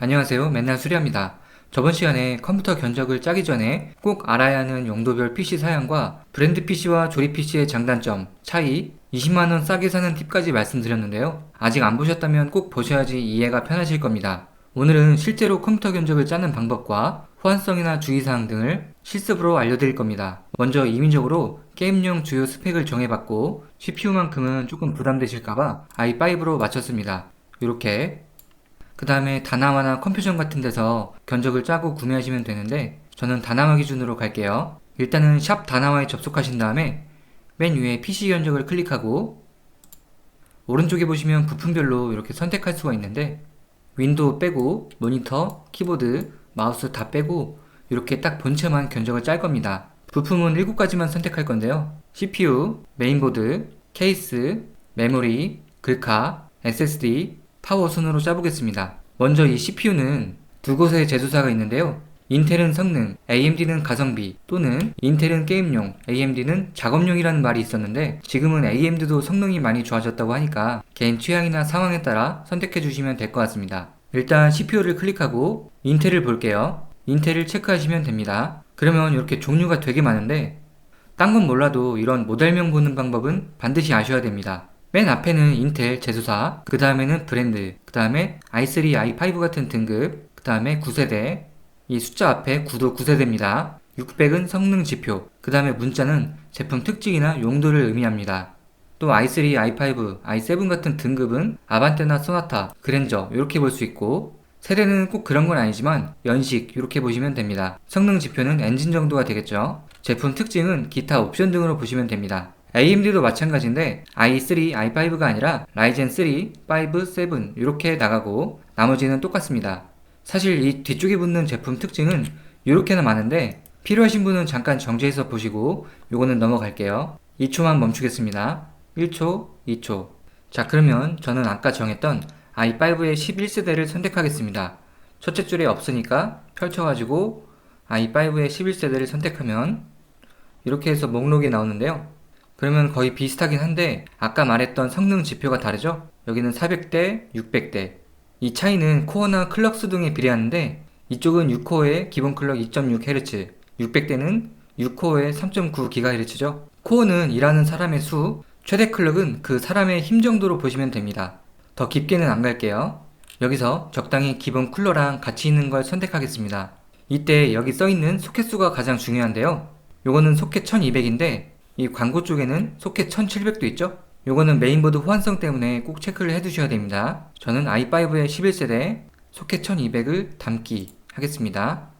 안녕하세요. 맨날 수리합니다. 저번 시간에 컴퓨터 견적을 짜기 전에 꼭 알아야 하는 용도별 PC 사양과 브랜드 PC와 조립 PC의 장단점, 차이, 20만원 싸게 사는 팁까지 말씀드렸는데요. 아직 안 보셨다면 꼭 보셔야지 이해가 편하실 겁니다. 오늘은 실제로 컴퓨터 견적을 짜는 방법과 호환성이나 주의사항 등을 실습으로 알려드릴 겁니다. 먼저 임의적으로 게임용 주요 스펙을 정해봤고 CPU만큼은 조금 부담되실까봐 i5로 맞췄습니다. 이렇게 그 다음에 다나와나 컴퓨전 같은 데서 견적을 짜고 구매하시면 되는데 저는 다나와 기준으로 갈게요. 일단은 샵 다나와에 접속하신 다음에 맨 위에 PC 견적을 클릭하고 오른쪽에 보시면 부품별로 이렇게 선택할 수가 있는데 윈도우 빼고 모니터, 키보드, 마우스 다 빼고 이렇게 딱 본체만 견적을 짤 겁니다. 부품은 7가지만 선택할 건데요. CPU, 메인보드, 케이스, 메모리, 글카, SSD, 파워 순으로 짜보겠습니다. 먼저 이 CPU는 두 곳의 제조사가 있는데요. 인텔은 성능, AMD는 가성비 또는 인텔은 게임용, AMD는 작업용이라는 말이 있었는데 지금은 AMD도 성능이 많이 좋아졌다고 하니까 개인 취향이나 상황에 따라 선택해 주시면 될 것 같습니다. 일단 CPU를 클릭하고 인텔을 볼게요. 인텔을 체크하시면 됩니다. 그러면 이렇게 종류가 되게 많은데 딴 건 몰라도 이런 모델명 보는 방법은 반드시 아셔야 됩니다. 맨 앞에는 인텔 제조사, 그 다음에는 브랜드, 그 다음에 i3, i5 같은 등급, 그 다음에 9세대, 이 숫자 앞에 9도 9세대입니다. 600은 성능 지표, 그 다음에 문자는 제품 특징이나 용도를 의미합니다. 또 i3, i5, i7 같은 등급은 아반떼나 소나타, 그랜저 이렇게 볼 수 있고 세대는 꼭 그런 건 아니지만 연식 이렇게 보시면 됩니다. 성능 지표는 엔진 정도가 되겠죠. 제품 특징은 기타 옵션 등으로 보시면 됩니다. AMD도 마찬가지인데 i3, i5가 아니라 라이젠 3, 5, 7 이렇게 나가고 나머지는 똑같습니다. 사실 이 뒤쪽에 붙는 제품 특징은 이렇게나 많은데 필요하신 분은 잠깐 정지해서 보시고 요거는 넘어갈게요. 2초만 멈추겠습니다. 1초, 2초. 자 그러면 저는 아까 정했던 i5의 11세대를 선택하겠습니다. 첫째 줄에 없으니까 펼쳐가지고 i5의 11세대를 선택하면 이렇게 해서 목록이 나오는데요. 그러면 거의 비슷하긴 한데 아까 말했던 성능 지표가 다르죠? 여기는 400대, 600대. 이 차이는 코어나 클럭 수 등에 비례하는데 이쪽은 6코어의 기본 클럭 2.6Hz, 600대는 6코어의 3.9GHz죠. 코어는 일하는 사람의 수, 최대 클럭은 그 사람의 힘 정도로 보시면 됩니다. 더 깊게는 안 갈게요. 여기서 적당히 기본 쿨러랑 같이 있는 걸 선택하겠습니다. 이때 여기 써있는 소켓 수가 가장 중요한데요. 요거는 소켓 1200인데 이 광고 쪽에는 소켓 1700도 있죠? 요거는 메인보드 호환성 때문에 꼭 체크를 해두셔야 됩니다. 저는 i5의 11세대 소켓 1200을 담기 하겠습니다.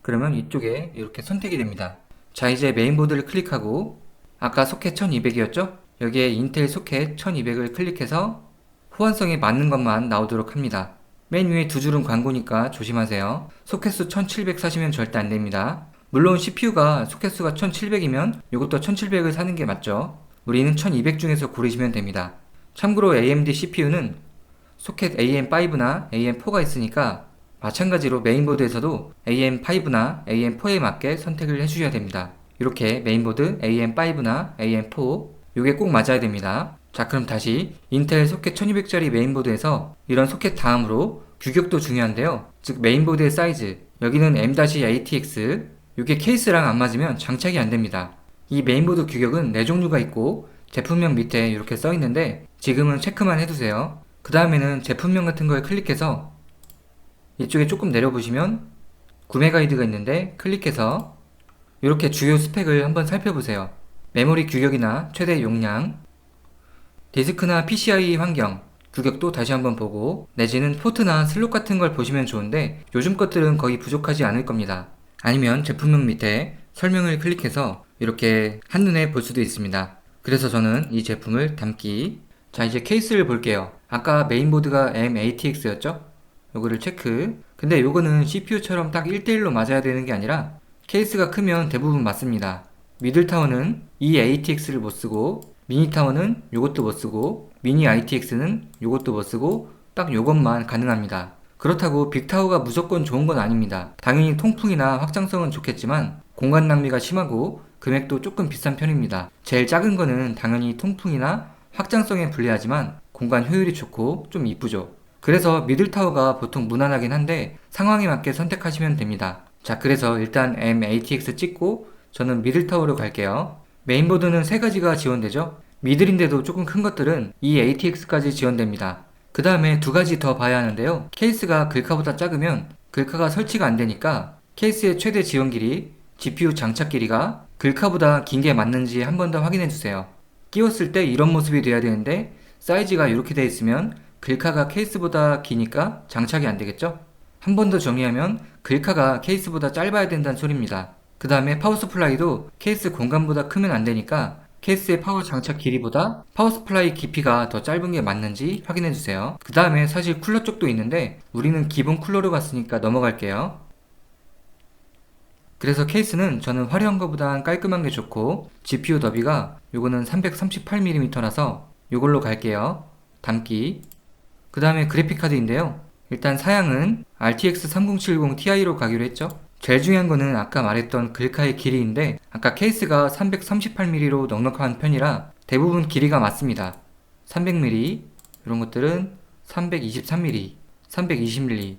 그러면 이쪽에 이렇게 선택이 됩니다. 자 이제 메인보드를 클릭하고 아까 소켓 1200이었죠? 여기에 인텔 소켓 1200을 클릭해서 호환성에 맞는 것만 나오도록 합니다. 맨 위에 두 줄은 광고니까 조심하세요. 소켓 수 1700 사시면 절대 안 됩니다. 물론 CPU가 소켓 수가 1700이면 이것도 1700을 사는 게 맞죠. 우리는 1200 중에서 고르시면 됩니다. 참고로 AMD CPU는 소켓 AM5나 AM4가 있으니까 마찬가지로 메인보드에서도 AM5나 AM4에 맞게 선택을 해주셔야 됩니다. 이렇게 메인보드 AM5나 AM4 이게 꼭 맞아야 됩니다. 자 그럼 다시 인텔 소켓 1200짜리 메인보드에서 이런 소켓 다음으로 규격도 중요한데요. 즉 메인보드의 사이즈 여기는 M-ATX 이게 케이스랑 안 맞으면 장착이 안 됩니다. 이 메인보드 규격은 네 종류가 있고 제품명 밑에 이렇게 써 있는데 지금은 체크만 해두세요. 그 다음에는 제품명 같은 걸 클릭해서 이쪽에 조금 내려보시면 구매 가이드가 있는데 클릭해서 이렇게 주요 스펙을 한번 살펴보세요. 메모리 규격이나 최대 용량, 디스크나 PCI 환경, 규격도 다시 한번 보고 내지는 포트나 슬롯 같은 걸 보시면 좋은데 요즘 것들은 거의 부족하지 않을 겁니다. 아니면 제품명 밑에 설명을 클릭해서 이렇게 한눈에 볼 수도 있습니다. 그래서 저는 이 제품을 담기 자 이제 케이스를 볼게요. 아까 메인보드가 M-ATX였죠? 요거를 체크 근데 요거는 CPU처럼 딱 1대1로 맞아야 되는 게 아니라 케이스가 크면 대부분 맞습니다. 미들타워는 이 ATX를 못 쓰고 미니타워는 요것도 못 쓰고 미니 ITX는 요것도 못 쓰고 딱 요것만 가능합니다. 그렇다고 빅타워가 무조건 좋은 건 아닙니다. 당연히 통풍이나 확장성은 좋겠지만 공간 낭비가 심하고 금액도 조금 비싼 편입니다. 제일 작은 거는 당연히 통풍이나 확장성에 불리하지만 공간 효율이 좋고 좀 이쁘죠. 그래서 미들타워가 보통 무난하긴 한데 상황에 맞게 선택하시면 됩니다. 자, 그래서 일단 M-ATX 찍고 저는 미들타워로 갈게요. 메인보드는 세 가지가 지원되죠. 미들인데도 조금 큰 것들은 이 ATX까지 지원됩니다. 그 다음에 두 가지 더 봐야 하는데요. 케이스가 글카보다 작으면 글카가 설치가 안 되니까 케이스의 최대 지원 길이, GPU 장착 길이가 글카보다 긴 게 맞는지 한 번 더 확인해 주세요. 끼웠을 때 이런 모습이 돼야 되는데 사이즈가 이렇게 돼 있으면 글카가 케이스보다 기니까 장착이 안 되겠죠? 한 번 더 정리하면 글카가 케이스보다 짧아야 된다는 소리입니다. 그 다음에 파워 서플라이도 케이스 공간보다 크면 안 되니까 케이스의 파워 장착 길이보다 파워 서플라이 깊이가 더 짧은 게 맞는지 확인해 주세요. 그 다음에 사실 쿨러 쪽도 있는데 우리는 기본 쿨러로 갔으니까 넘어갈게요. 그래서 케이스는 저는 화려한 것보단 깔끔한 게 좋고 GPU 더비가 요거는 338mm라서 요걸로 갈게요. 담기. 그 다음에 그래픽카드인데요. 일단 사양은 RTX 3070 Ti로 가기로 했죠. 제일 중요한 거는 아까 말했던 글카의 길이인데 아까 케이스가 338mm로 넉넉한 편이라 대부분 길이가 맞습니다. 300mm 이런 것들은 323mm, 320mm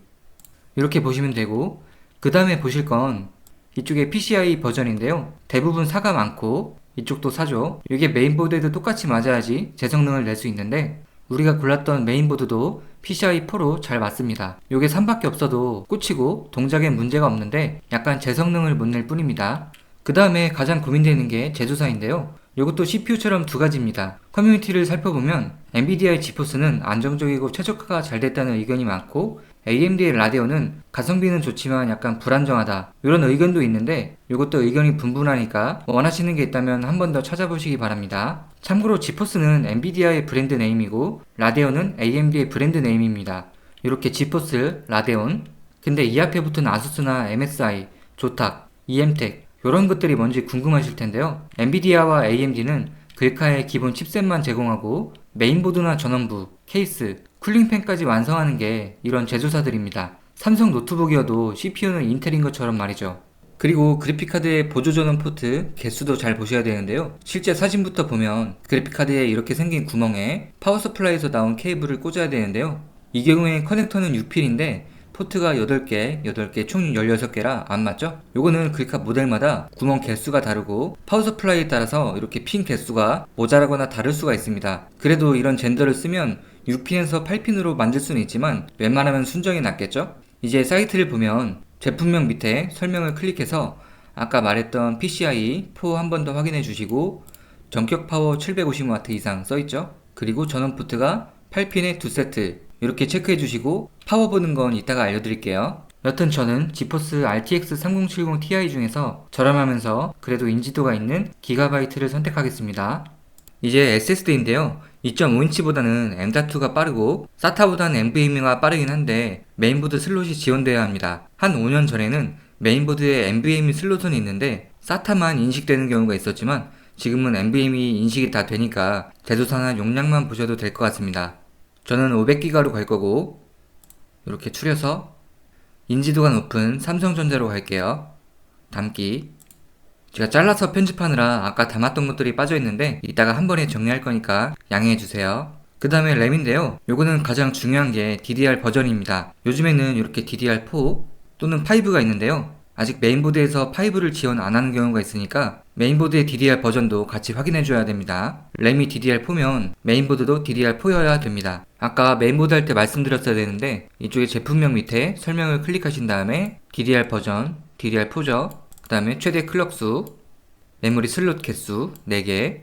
이렇게 보시면 되고 그 다음에 보실 건 이쪽에 PCI 버전인데요. 대부분 사가 많고 이쪽도 사죠. 이게 메인보드에도 똑같이 맞아야지 제 성능을 낼 수 있는데 우리가 골랐던 메인보드도 PCI4로 잘 맞습니다. 요게 3밖에 없어도 꽂히고 동작엔 문제가 없는데 약간 제 성능을 못 낼 뿐입니다. 그 다음에 가장 고민되는 게 제조사인데요. 이것도 CPU처럼 두 가지입니다. 커뮤니티를 살펴보면 NVIDIA 지포스는 안정적이고 최적화가 잘 됐다는 의견이 많고 AMD의 라데온은 가성비는 좋지만 약간 불안정하다 이런 의견도 있는데 이것도 의견이 분분하니까 원하시는 게 있다면 한 번 더 찾아보시기 바랍니다. 참고로 지포스는 엔비디아의 브랜드 네임이고 라데온은 AMD의 브랜드 네임입니다. 이렇게 지포스, 라데온 근데 이 앞에 붙은 아수스나 MSI, 조탁, EM텍 이런 것들이 뭔지 궁금하실 텐데요. 엔비디아와 AMD는 글카의 기본 칩셋만 제공하고 메인보드나 전원부, 케이스, 쿨링팬까지 완성하는 게 이런 제조사들입니다. 삼성 노트북이어도 CPU는 인텔인 것처럼 말이죠. 그리고 그래픽카드의 보조전원 포트 개수도 잘 보셔야 되는데요. 실제 사진부터 보면 그래픽카드에 이렇게 생긴 구멍에 파워 서플라이에서 나온 케이블을 꽂아야 되는데요. 이 경우에 커넥터는 6필인데 포트가 8개, 8개, 총 16개라 안 맞죠? 요거는 글카 모델마다 구멍 개수가 다르고 파워 서플라이에 따라서 이렇게 핀 개수가 모자라거나 다를 수가 있습니다. 그래도 이런 젠더를 쓰면 6핀에서 8핀으로 만들 수는 있지만 웬만하면 순정이 낫겠죠? 이제 사이트를 보면 제품명 밑에 설명을 클릭해서 아까 말했던 PCI 4 한 번 더 확인해 주시고 전격 파워 750W 이상 써있죠? 그리고 전원 포트가 8핀에 2세트 이렇게 체크해 주시고 파워 보는 건 이따가 알려드릴게요. 여튼 저는 지포스 RTX 3070 Ti 중에서 저렴하면서 그래도 인지도가 있는 기가바이트를 선택하겠습니다. 이제 SSD인데요. 2.5인치보다는 M.2가 빠르고 SATA보다는 NVMe가 빠르긴 한데 메인보드 슬롯이 지원되어야 합니다. 한 5년 전에는 메인보드에 NVMe 슬롯은 있는데 SATA만 인식되는 경우가 있었지만 지금은 NVMe 인식이 다 되니까 제조사나 용량만 보셔도 될 것 같습니다. 저는 500기가로 갈 거고 이렇게 추려서 인지도가 높은 삼성전자로 갈게요. 담기 제가 잘라서 편집하느라 아까 담았던 것들이 빠져있는데 이따가 한 번에 정리할 거니까 양해해주세요. 그 다음에 램인데요. 요거는 가장 중요한 게 DDR 버전입니다. 요즘에는 이렇게 DDR4 또는 5가 있는데요. 아직 메인보드에서 5를 지원 안 하는 경우가 있으니까 메인보드의 DDR 버전도 같이 확인해 줘야 됩니다. 램이 DDR4면 메인보드도 DDR4여야 됩니다. 아까 메인보드 할 때 말씀드렸어야 되는데 이쪽에 제품명 밑에 설명을 클릭하신 다음에 DDR 버전, DDR4죠. 그 다음에 최대 클럭수, 메모리 슬롯 개수 4개,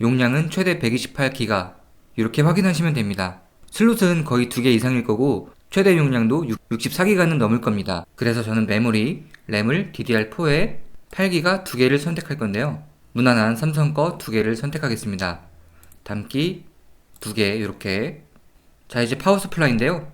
용량은 최대 128기가 이렇게 확인하시면 됩니다. 슬롯은 거의 2개 이상일 거고 최대 용량도 64기가는 넘을 겁니다. 그래서 저는 메모리, 램을 DDR4에 8기가 2개를 선택할 건데요. 무난한 삼성 거 2개를 선택하겠습니다. 담기 2개 이렇게 자 이제 파워 서플라이인데요.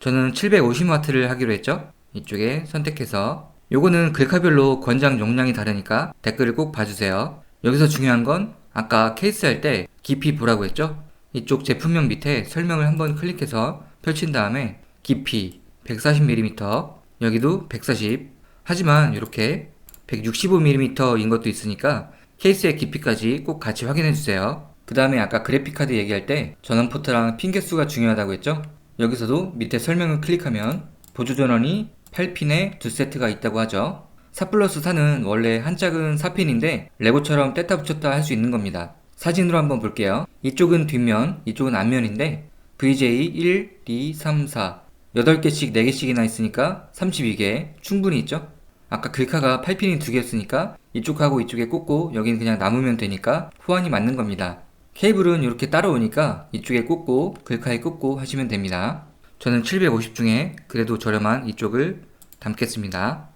저는 750W를 하기로 했죠. 이쪽에 선택해서 요거는 글카별로 권장 용량이 다르니까 댓글을 꼭 봐주세요. 여기서 중요한 건 아까 케이스 할 때 깊이 보라고 했죠? 이쪽 제품명 밑에 설명을 한번 클릭해서 펼친 다음에 깊이 140mm 여기도 140 하지만 이렇게 165mm인 것도 있으니까 케이스의 깊이까지 꼭 같이 확인해 주세요. 그 다음에 아까 그래픽카드 얘기할 때 전원 포트랑 핀 개수가 중요하다고 했죠? 여기서도 밑에 설명을 클릭하면 보조 전원이 8핀에 두 세트가 있다고 하죠. 4 플러스 4는 원래 한 짝은 4핀인데 레고처럼 뗐다 붙였다 할 수 있는 겁니다. 사진으로 한번 볼게요. 이쪽은 뒷면, 이쪽은 앞면인데 VJ 1, 2, 3, 4 8개씩 4개씩이나 있으니까 32개 충분히 있죠? 아까 글카가 8핀이 두 개였으니까 이쪽하고 이쪽에 꽂고 여기는 그냥 남으면 되니까 호환이 맞는 겁니다. 케이블은 이렇게 따라오니까 이쪽에 꽂고 글카에 꽂고 하시면 됩니다. 저는 750 중에 그래도 저렴한 이쪽을 담겠습니다.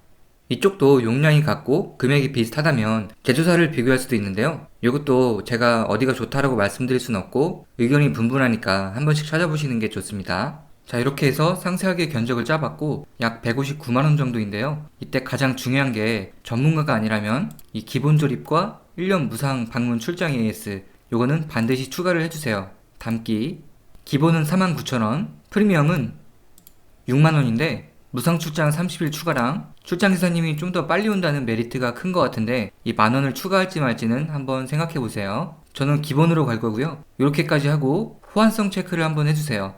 이쪽도 용량이 같고 금액이 비슷하다면 제조사를 비교할 수도 있는데요. 이것도 제가 어디가 좋다라고 말씀드릴 수는 없고 의견이 분분하니까 한 번씩 찾아보시는 게 좋습니다. 자 이렇게 해서 상세하게 견적을 짜봤고 약 159만원 정도인데요. 이때 가장 중요한 게 전문가가 아니라면 이 기본 조립과 1년 무상 방문 출장 AS 요거는 반드시 추가를 해주세요. 담기 기본은 49,000원 프리미엄은 6만원인데 무상 출장 30일 추가랑 출장 기사님이 좀 더 빨리 온다는 메리트가 큰 것 같은데 이 만원을 추가할지 말지는 한번 생각해 보세요. 저는 기본으로 갈 거고요. 이렇게까지 하고 호환성 체크를 한번 해주세요.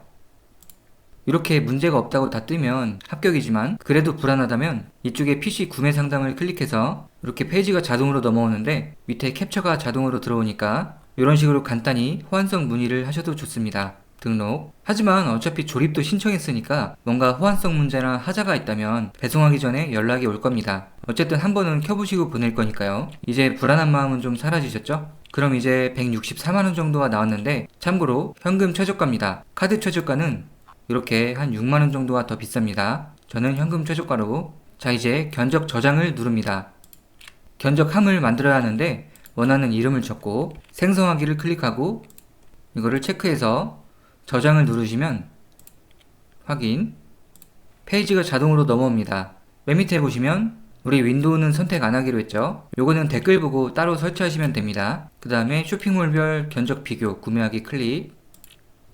이렇게 문제가 없다고 다 뜨면 합격이지만 그래도 불안하다면 이쪽에 PC 구매 상담을 클릭해서 이렇게 페이지가 자동으로 넘어오는데 밑에 캡처가 자동으로 들어오니까 이런 식으로 간단히 호환성 문의를 하셔도 좋습니다. 등록. 하지만 어차피 조립도 신청했으니까 뭔가 호환성 문제나 하자가 있다면 배송하기 전에 연락이 올 겁니다. 어쨌든 한 번은 켜보시고 보낼 거니까요. 이제 불안한 마음은 좀 사라지셨죠? 그럼 이제 164만원 정도가 나왔는데 참고로 현금 최저가입니다. 카드 최저가는 이렇게 한 6만원 정도가 더 비쌉니다. 저는 현금 최저가로 자 이제 견적 저장을 누릅니다. 견적함을 만들어야 하는데 원하는 이름을 적고 생성하기를 클릭하고 이거를 체크해서 저장을 누르시면 확인 페이지가 자동으로 넘어옵니다. 맨 밑에 보시면 우리 윈도우는 선택 안 하기로 했죠. 요거는 댓글 보고 따로 설치하시면 됩니다. 그 다음에 쇼핑몰별 견적 비교 구매하기 클릭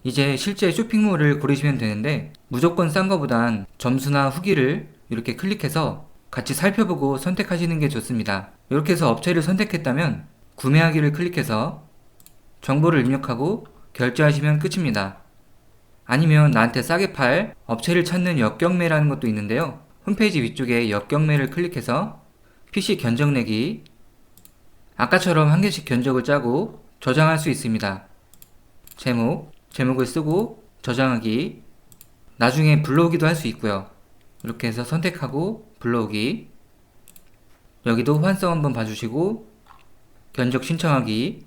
이제 실제 쇼핑몰을 고르시면 되는데 무조건 싼 거보단 점수나 후기를 이렇게 클릭해서 같이 살펴보고 선택하시는 게 좋습니다. 이렇게 해서 업체를 선택했다면 구매하기를 클릭해서 정보를 입력하고 결제하시면 끝입니다. 아니면 나한테 싸게 팔 업체를 찾는 역경매라는 것도 있는데요. 홈페이지 위쪽에 역경매를 클릭해서 PC 견적 내기 아까처럼 한 개씩 견적을 짜고 저장할 수 있습니다. 제목, 제목을 쓰고 저장하기 나중에 불러오기도 할 수 있고요. 이렇게 해서 선택하고 불러오기 여기도 환성 한번 봐주시고 견적 신청하기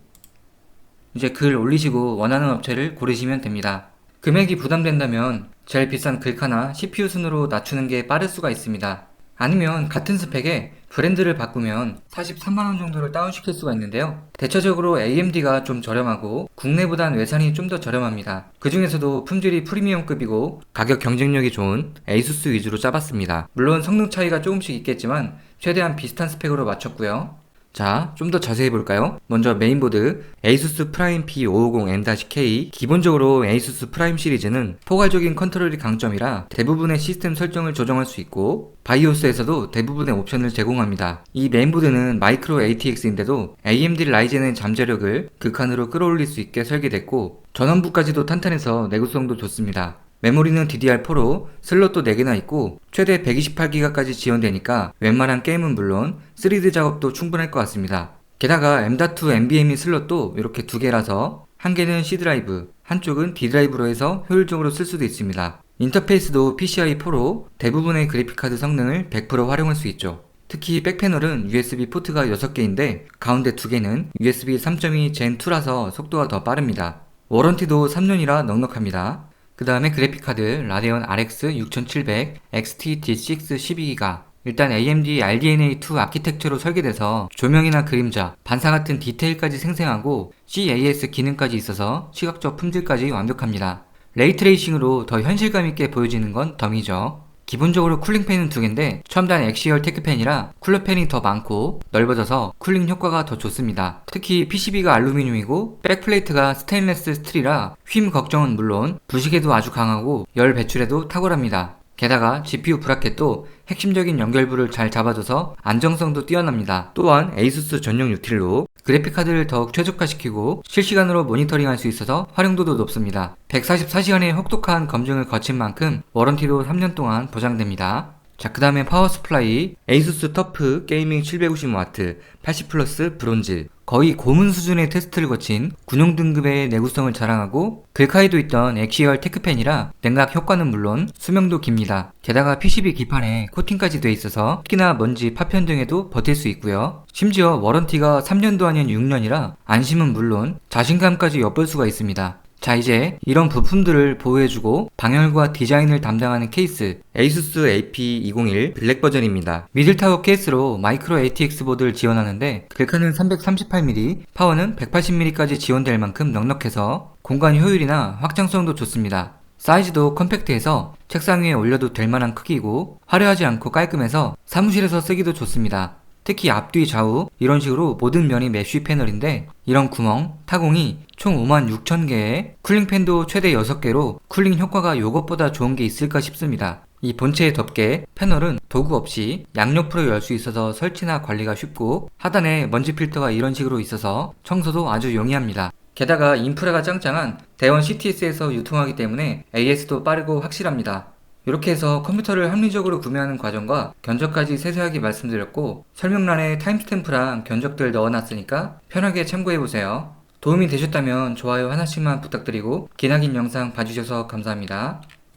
이제 글 올리시고 원하는 업체를 고르시면 됩니다. 금액이 부담된다면 제일 비싼 글카나 CPU 순으로 낮추는 게 빠를 수가 있습니다. 아니면 같은 스펙에 브랜드를 바꾸면 43만원 정도를 다운시킬 수가 있는데요. 대체적으로 AMD가 좀 저렴하고 국내보단 외산이 좀 더 저렴합니다. 그 중에서도 품질이 프리미엄급이고 가격 경쟁력이 좋은 ASUS 위주로 짜봤습니다. 물론 성능 차이가 조금씩 있겠지만 최대한 비슷한 스펙으로 맞췄고요. 자, 좀 더 자세히 볼까요? 먼저 메인보드 ASUS 프라임 P550M-K 기본적으로 ASUS 프라임 시리즈는 포괄적인 컨트롤이 강점이라 대부분의 시스템 설정을 조정할 수 있고 바이오스에서도 대부분의 옵션을 제공합니다. 이 메인보드는 마이크로 ATX인데도 AMD 라이젠의 잠재력을 극한으로 끌어올릴 수 있게 설계됐고 전원부까지도 탄탄해서 내구성도 좋습니다. 메모리는 DDR4로 슬롯도 4개나 있고 최대 128기가까지 지원되니까 웬만한 게임은 물론 3D 작업도 충분할 것 같습니다. 게다가 M.2 NVMe 슬롯도 이렇게 두 개라서 한 개는 C 드라이브, 한쪽은 D 드라이브로 해서 효율적으로 쓸 수도 있습니다. 인터페이스도 PCI4로 대부분의 그래픽카드 성능을 100% 활용할 수 있죠. 특히 백패널은 USB 포트가 6개인데 가운데 2개는 USB 3.2 Gen2라서 속도가 더 빠릅니다. 워런티도 3년이라 넉넉합니다. 그 다음에 그래픽카드 라데온 RX 6700 XT D6 12기가 일단 AMD RDNA2 아키텍처로 설계돼서 조명이나 그림자, 반사 같은 디테일까지 생생하고 CAS 기능까지 있어서 시각적 품질까지 완벽합니다. 레이트레이싱으로 더 현실감 있게 보여지는 건 덤이죠. 기본적으로 쿨링팬은 두 개인데 첨단 엑시얼 테크팬이라 쿨러팬이 더 많고 넓어져서 쿨링 효과가 더 좋습니다. 특히 PCB가 알루미늄이고 백플레이트가 스테인레스 스틸이라 휨 걱정은 물론 부식에도 아주 강하고 열 배출에도 탁월합니다. 게다가 GPU 브라켓도 핵심적인 연결부를 잘 잡아줘서 안정성도 뛰어납니다. 또한 에이수스 전용 유틸로 그래픽카드를 더욱 최적화시키고 실시간으로 모니터링할 수 있어서 활용도도 높습니다. 144시간의 혹독한 검증을 거친 만큼 워런티도 3년 동안 보장됩니다. 자, 그 다음에 파워 스플라이 에이수스 터프 게이밍 750W 80 플러스 브론즈 거의 고문 수준의 테스트를 거친 군용 등급의 내구성을 자랑하고 글카이도 있던 엑시얼 테크펜이라 냉각 효과는 물론 수명도 깁니다. 게다가 PCB 기판에 코팅까지 돼 있어서 특히나 먼지 파편 등에도 버틸 수 있고요. 심지어 워런티가 3년도 아닌 6년이라 안심은 물론 자신감까지 엿볼 수가 있습니다. 자 이제 이런 부품들을 보호해주고 방열과 디자인을 담당하는 케이스 ASUS AP201 블랙 버전입니다. 미들타워 케이스로 마이크로 ATX 보드를 지원하는데 글카는 338mm, 파워는 180mm까지 지원될 만큼 넉넉해서 공간 효율이나 확장성도 좋습니다. 사이즈도 컴팩트해서 책상 위에 올려도 될 만한 크기고 화려하지 않고 깔끔해서 사무실에서 쓰기도 좋습니다. 특히 앞뒤 좌우 이런 식으로 모든 면이 메쉬 패널인데 이런 구멍, 타공이 총 56,000개에 쿨링팬도 최대 6개로 쿨링 효과가 요것보다 좋은 게 있을까 싶습니다. 이 본체의 덮개, 패널은 도구 없이 양옆으로 열 수 있어서 설치나 관리가 쉽고 하단에 먼지 필터가 이런 식으로 있어서 청소도 아주 용이합니다. 게다가 인프라가 짱짱한 대원 CTS에서 유통하기 때문에 AS도 빠르고 확실합니다. 이렇게 해서 컴퓨터를 합리적으로 구매하는 과정과 견적까지 세세하게 말씀드렸고 설명란에 타임스탬프랑 견적들 넣어놨으니까 편하게 참고해보세요. 도움이 되셨다면 좋아요 하나씩만 부탁드리고 기나긴 영상 봐주셔서 감사합니다.